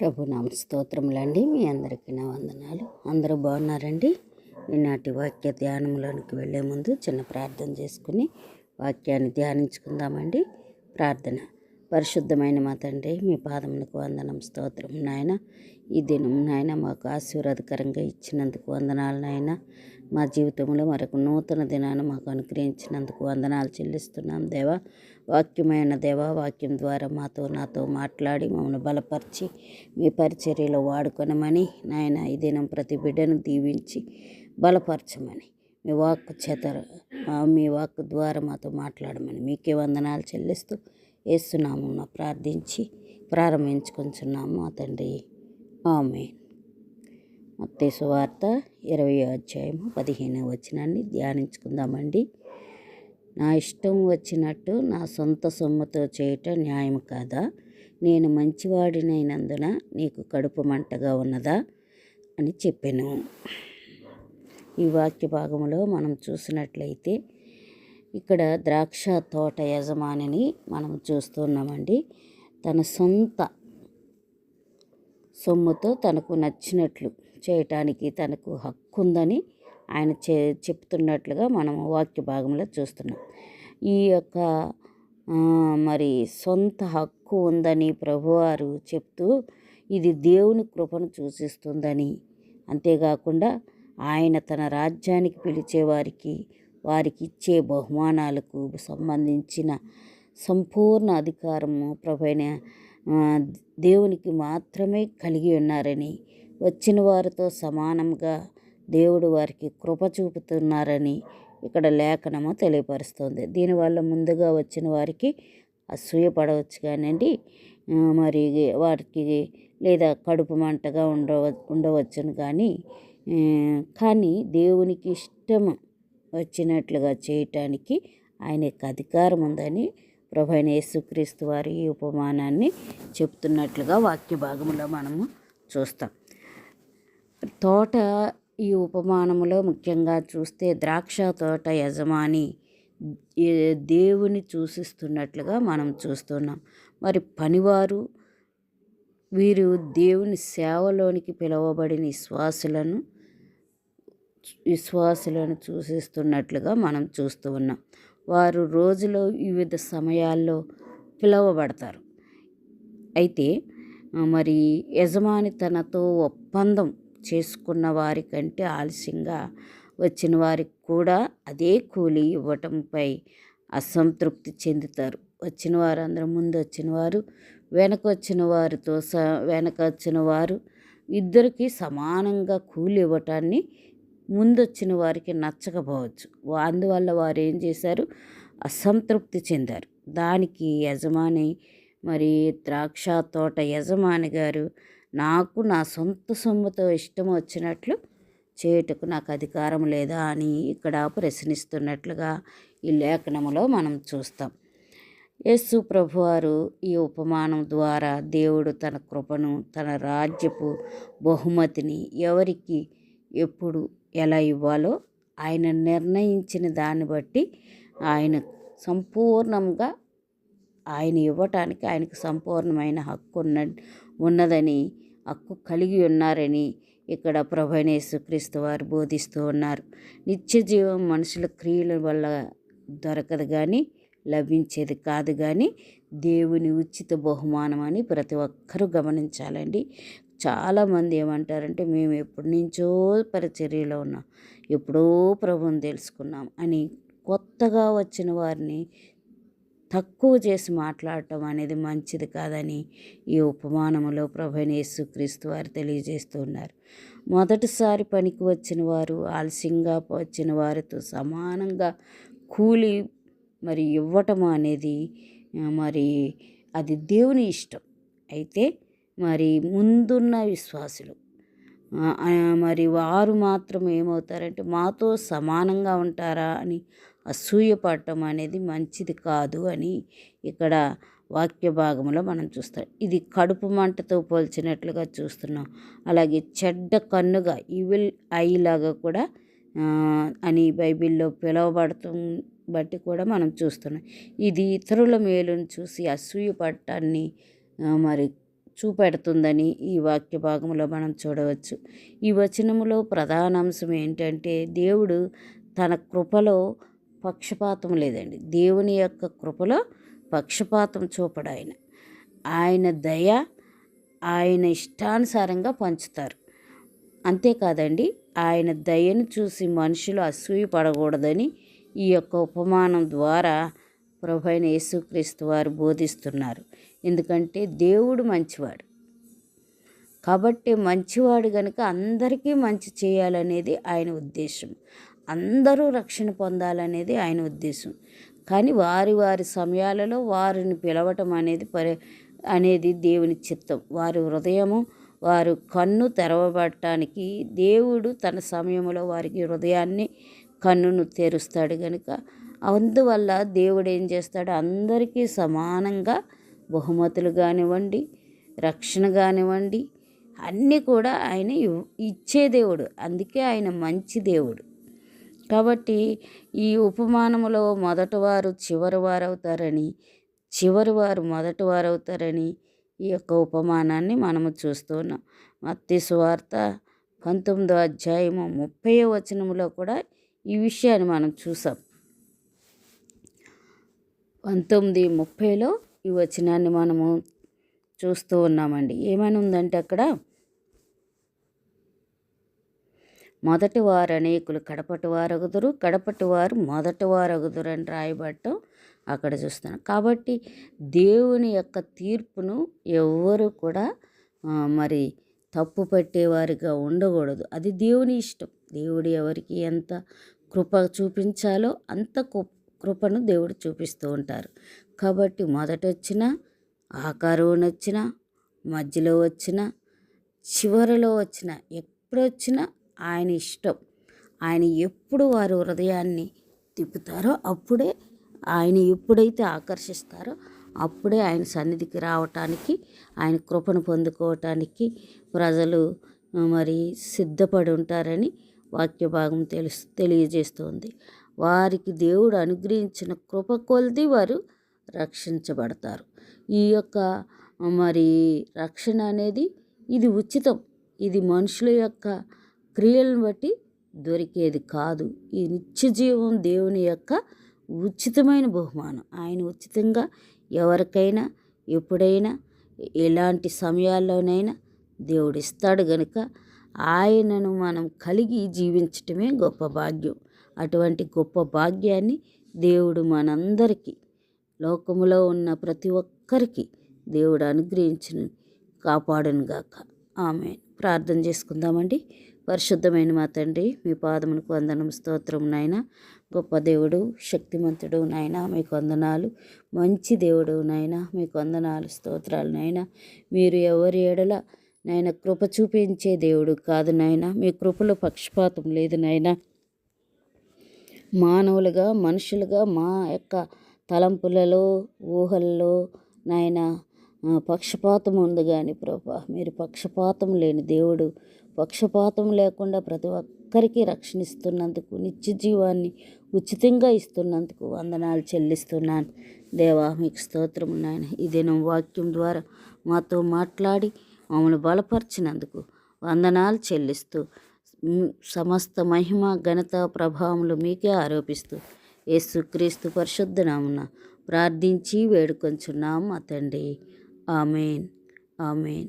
ప్రభు నామ స్తోత్రములండి మీ అందరికీ నా వందనాలు. అందరూ బాగున్నారండి? ఈనాటి వాక్య ధ్యానంలోనికి వెళ్ళే ముందు చిన్న ప్రార్థన చేసుకుని వాక్యాన్ని ధ్యానించుకుందామండి. ప్రార్థన. పరిశుద్ధమైన మా తండ్రి మీ పాదములకు వందనం స్తోత్రం నాయన. ఈ దినం నాయన మాకు ఆశీర్వాదకరంగా ఇచ్చినందుకు వందనాలు నాయన. మా జీవితంలో మరొక నూతన దినాన్ని మాకు అనుగ్రహించినందుకు వందనాలు చెల్లిస్తున్నాం దేవా. వాక్యమైన దేవా వాక్యం ద్వారా మాతో నాతో మాట్లాడి మమ్మల్ని బలపరిచి మీ పరిచర్యలో వాడుకొనమని నాయన ఈ దినం ప్రతి బిడ్డను దీవించి బలపరచమని మీ వాక్కు చేత మీ వాక్కు ద్వారా మాతో మాట్లాడమని మీకే వందనాలు చెల్లిస్తూ ఏసునామం ప్రార్థించి ప్రారంభించుకుంటున్నాము అతండి ఆమె మత్తేసు వార్త ఇరవై అధ్యాయము పదిహేను వచనాన్ని ధ్యానించుకుందామండి. నా ఇష్టం వచ్చినట్టు నా సొంత సొమ్ముతో చేయటం న్యాయం కాదా? నేను మంచివాడినైనందున నీకు కడుపు మంటగా ఉన్నదా? అని చెప్పాను. ఈ వాక్య భాగంలో మనం చూసినట్లయితే ఇక్కడ ద్రాక్ష తోట యజమానిని మనం చూస్తున్నామండి. తన సొంత సొమ్ముతో తనకు నచ్చినట్లు చేయటానికి తనకు హక్కు ఉందని ఆయన చే చెప్తున్నట్లుగా మనం వాక్య భాగంలో చూస్తున్నాం. ఈ యొక్క మరి సొంత హక్కు ఉందని ప్రభువారు చెప్తూ ఇది దేవుని కృపను సూచిస్తుందని. అంతేకాకుండా ఆయన తన రాజ్యానికి పిలిచేవారికి వారికి ఇచ్చే బహుమానాలకు సంబంధించిన సంపూర్ణ అధికారము ప్రభైన దేవునికి మాత్రమే కలిగి ఉన్నారని వచ్చిన వారితో సమానంగా దేవుడు వారికి కృప చూపుతున్నారని ఇక్కడ లేఖనము తెలియపరుస్తుంది. దీనివల్ల ముందుగా వచ్చిన వారికి అసూయపడవచ్చు కానివ్వండి మరి వారికి లేదా కడుపు మంటగా ఉండవ ఉండవచ్చును కానీ కానీ దేవునికి ఇష్టం వచ్చినట్లుగా చేయటానికి ఆయనకు అధికారం ఉందని ప్రభైన యేసుక్రీస్తు వారి ఈ ఉపమానాన్ని చెప్తున్నట్లుగా వాక్య భాగంలో మనము చూస్తాం. తోట ఈ ఉపమానములో ముఖ్యంగా చూస్తే ద్రాక్ష తోట యజమాని దేవుని సూచిస్తున్నట్లుగా మనం చూస్తున్నాం. మరి పనివారు వీరు దేవుని సేవలోనికి పిలువబడిన విశ్వాసులను విశ్వాసులను సూచిస్తున్నట్లుగా మనం చూస్తూ ఉన్నాం. వారు రోజులో వివిధ సమయాల్లో పిలువబడతారు. అయితే మరి యజమాని తనతో ఒప్పందం చేసుకున్న వారి కంటే ఆలస్యంగా వచ్చిన వారికి కూడా అదే కూలి ఇవ్వటంపై అసంతృప్తి చెందుతారు. వచ్చిన వారందరూ ముందు వచ్చిన వారు వెనక వచ్చిన వారితో స వెనక వచ్చిన వారు ఇద్దరికి సమానంగా కూలి ఇవ్వటాన్ని ముందొచ్చిన వారికి నచ్చకపోవచ్చు. అందువల్ల వారు ఏం చేశారు? అసంతృప్తి చెందారు. దానికి యజమాని మరి ద్రాక్ష తోట యజమాని గారు నాకు నా సొంత సొమ్ముతో ఇష్టం వచ్చినట్లు చేయుటకు నాకు అధికారం లేదా అని ఇక్కడ ప్రశ్నిస్తున్నట్లుగా ఈ లేఖనములో మనం చూస్తాం. యేసు ప్రభువారు ఈ ఉపమానం ద్వారా దేవుడు తన కృపను తన రాజ్యపు బహుమతిని ఎవరికి ఎప్పుడు ఎలా ఇవ్వాలో ఆయన నిర్ణయించిన దాన్ని బట్టి ఆయన సంపూర్ణంగా ఆయన ఇవ్వటానికి ఆయనకు సంపూర్ణమైన హక్కు ఉన్న ఉన్నదని హక్కు కలిగి ఉన్నారని ఇక్కడ ప్రభనేసుక్రీస్తు వారు బోధిస్తూ ఉన్నారు. నిత్య జీవం మనుషుల క్రియల వల్ల దొరకదు కానీ లభించేది కాదు కానీ దేవుని ఉచిత బహుమానం అని ప్రతి ఒక్కరూ గమనించాలండి. చాలామంది ఏమంటారంటే మేము ఎప్పటి నుంచో పరిచర్యలో ఉన్నాం. ఎప్పుడో ప్రభుని తెలుసుకున్నాం అని కొత్తగా వచ్చిన వారిని తక్కువ చేసి మాట్లాడటం అనేది మంచిది కాదని ఈ ఉపమానములో ప్రభనేసు క్రీస్తు వారు తెలియజేస్తున్నారు మొదటిసారి పనికి వచ్చిన వారు ఆలస్యంగా వచ్చిన వారితో సమానంగా కూలి మరి ఇవ్వటం అనేది మరి అది దేవుని ఇష్టం. అయితే మరి ముందున్న విశ్వాసులు. మరి వారు మాత్రం ఏమవుతారంటే మాతో సమానంగా ఉంటారా అని అసూయపడటం అనేది మంచిది కాదు అని ఇక్కడ వాక్య భాగంలో మనం చూస్తాం. ఇది కడుపు మంటతో పోల్చినట్లుగా చూస్తున్నాం. అలాగే చెడ్డ కన్నుగా ఈవిల్ ఐలాగా కూడా అని బైబిల్లో పిలువబడుతూ బట్టి కూడా మనం చూస్తున్నాం. ఇది ఇతరుల మేలును చూసి అసూయ పడటాన్ని మరి చూపెడుతుందని ఈ వాక్య భాగంలో మనం చూడవచ్చు. ఈ వచనములో ప్రధాన అంశం ఏంటంటే దేవుడు తన కృపలో పక్షపాతం లేదండి. దేవుని యొక్క కృపలో పక్షపాతం చూపడు ఆయన. ఆయన దయ ఆయన ఇష్టానుసారంగా పంచుతారు. అంతేకాదండి ఆయన దయను చూసి మనుషులు అసూయ పడకూడదని ఈ యొక్క ఉపమానం ద్వారా ప్రభు అయిన యేసుక్రీస్తు వారు బోధిస్తున్నారు. ఎందుకంటే దేవుడు మంచివాడు. కాబట్టి మంచివాడు కనుక అందరికీ మంచి చేయాలనేది ఆయన ఉద్దేశం. అందరూ రక్షణ పొందాలనేది ఆయన ఉద్దేశం. కానీ వారి వారి సమయాలలో వారిని పిలవటం అనేది పరి అనేది దేవుని చిత్తం. వారి హృదయము వారు కన్ను తెరవబడటానికి దేవుడు తన సమయంలో వారికి హృదయాన్ని కన్నును తెరుస్తాడు కనుక అందువల్ల దేవుడు ఏం చేస్తాడు? అందరికీ సమానంగా బహుమతులు కానివ్వండి రక్షణ కానివ్వండి అన్నీ కూడా ఆయన ఇచ్చే దేవుడు. అందుకే ఆయన మంచి దేవుడు. కాబట్టి ఈ ఉపమానములో మొదటివారు చివరి వారు అవుతారని చివరి వారు మొదటి వారవుతారని ఈ యొక్క ఉపమానాన్ని మనము చూస్తున్నాం మత్తి సువార్త పంతొమ్మిదో అధ్యాయము ముప్పై వచనంలో కూడా ఈ విషయాన్ని మనం చూసాం. పంతొమ్మిది ముప్పైలో ఈ వచనాన్ని మనము చూస్తూ ఉన్నామండి. ఏమైనా ఉందంటే అక్కడ? మొదటి వారు అనేకులు కడపటి వారగుదురు కడపటి వారు మొదటి వారగుదురు అని రాయబట్టం అక్కడ చూస్తున్నాం. కాబట్టి దేవుని యొక్క తీర్పును ఎవ్వరు కూడా మరి తప్పు పట్టేవారిగా ఉండకూడదు. అది దేవుని ఇష్టం. దేవుడు ఎవరికి ఎంత కృప చూపించాలో అంత కృపను దేవుడు చూపిస్తూ ఉంటారు. కాబట్టి మొదట వచ్చిన ఆకారం వచ్చిన మధ్యలో వచ్చిన చివరిలో వచ్చిన ఎప్పుడు వచ్చినా ఆయన ఇష్టం. ఆయన ఎప్పుడు వారి హృదయాన్ని తిప్పుతారో అప్పుడే ఆయన ఎప్పుడైతే ఆకర్షిస్తారో అప్పుడే ఆయన సన్నిధికి రావటానికి ఆయన కృపను పొందుకోవటానికి ప్రజలు మరి సిద్ధపడి ఉంటారని వాక్య భాగం తెలుసు తెలియజేస్తుంది. వారికి దేవుడు అనుగ్రహించిన కృప కొలిది వారు రక్షించబడతారు. ఈ యొక్క మరి రక్షణ అనేది ఇది ఉచితం. ఇది మనుషుల యొక్క క్రియలను బట్టి దొరికేది కాదు. ఈ నిత్యజీవం దేవుని యొక్క ఉచితమైన బహుమానం. ఆయన ఉచితంగా ఎవరికైనా ఎప్పుడైనా ఎలాంటి సమయాల్లోనైనా దేవుడు ఇస్తాడు గనుక ఆయనను మనం కలిగి జీవించటమే గొప్ప భాగ్యం. అటువంటి గొప్ప భాగ్యాన్ని దేవుడు మనందరికీ లోకములో ఉన్న ప్రతి ఒక్కరికి దేవుడు అనుగ్రహించిన కాపాడునుగాక ఆమె ప్రార్థన చేసుకుందామండి. పరిశుద్ధమైన మా తండ్రి మీ పాదమునకు వందనం స్తోత్రం నాయన. గొప్ప దేవుడు శక్తిమంతుడు నాయన మీకు వందనాలు. మంచి దేవుడు నాయన మీకు వందనాలు స్తోత్రాలు నాయన. మీరు ఎవరి ఎడల నాయన కృప చూపించే దేవుడు కాదు నాయన. మీ కృపలో పక్షపాతం లేదు నాయన. మానవులుగా మనుషులుగా మా యొక్క తలంపులలో ఊహల్లో నాయన పక్షపాతం ఉంది కానీ ప్రభా. మీరు పక్షపాతం లేని దేవుడు. పక్షపాతం లేకుండా ప్రతి ఒక్కరికి రక్షణిస్తున్నందుకు నిత్య జీవాన్ని ఉచితంగా ఇస్తున్నందుకు వందనాలు చెల్లిస్తున్నాను. దేవా మీకు స్తోత్రం నాయన. ఇదేనం వాక్యం ద్వారా మాతో మాట్లాడి మమ్మల్ని బలపరిచినందుకు వందనాలు చెల్లిస్తూ సమస్త మహిమ ఘనత ప్రభావములు మీకే ఆరోపిస్తూ యేసుక్రీస్తు పరిశుద్ధ నామున ప్రార్థించి వేడుకొంచున్నాం అతండి ఆమెన్. ఆమెన్.